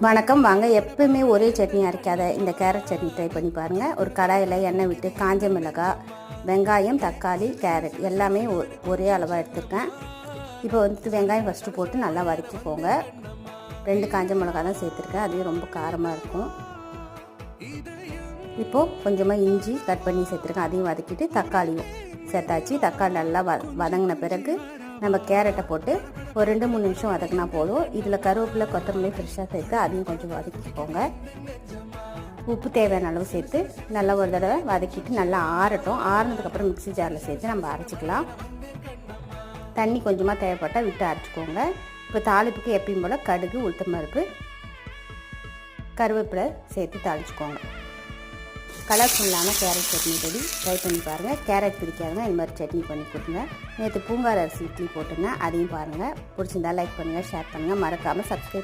வணக்கம் வாங்க. எப்பவுமே ஒரே சட்னி அரைக்காத இந்த கேரட் சட்னி ட்ரை பண்ணி பாருங்கள் ஒரு கடாயில் எண்ணெய் விட்டு காஞ்ச மிளகாய் வெங்காயம் தக்காளி கேரட் எல்லாமே ஒ- ஒரே அளவாக எடுத்துருக்கேன். இப்போ வந்து வெங்காயம் ஃபஸ்ட்டு போட்டு நல்லா வதக்கிக்கோங்க ரெண்டு காஞ்ச மிளகாய் தான் சேர்த்துருக்கேன். அதுவே ரொம்ப காரமாக இருக்கும். இப்போது கொஞ்சமாக இஞ்சி கட் பண்ணி சேர்த்துருக்கேன். அதையும் வதக்கிட்டு தக்காளியும் சேர்த்தாச்சு. தக்காளி நல்லா வ வதங்கின பிறகு நம்ம கேரட்டை போட்டு ஒரு ரெண்டு மூணு நிமிஷம் வதக்கினா போதும். இதில் கருவேப்பிலை கொத்தமல்லி ஃப்ரெஷ்ஷாக சேர்த்து அதையும் கொஞ்சம் வதக்கிக்கோங்க. உப்பு தேவையான அளவு சேர்த்து நல்லா ஒரு தடவை வதக்கிட்டு நல்லா ஆறட்டும். ஆறினதுக்கப்புறம் மிக்ஸி ஜாரில் சேர்த்து நம்ம அரைச்சிக்கலாம். தண்ணி கொஞ்சமாக தேவைப்பட்டால் விட்டு அரைச்சிக்கோங்க. இப்போ தாளிப்புக்கு எப்பயும் போல் கடுகு உளுத்தம் பருப்பு கருவேப்பிலை சேர்த்து தாளிச்சுக்கோங்க. கலர்ஃபுல்லான கேரட் சட்னி ரெடி ட்ரை பண்ணி பாருங்கள் கேரட் பிடிக்காதுங்க இந்த மாதிரி சட்னி பண்ணி கொடுங்க. நேற்று பூங்கார் அரிசி இட்லி போட்டுங்க அதையும் பாருங்கள் பிடிச்சிருந்தா லைக் பண்ணுங்கள் ஷேர் பண்ணுங்கள் மறக்காமல் சப்ஸ்கிரைப்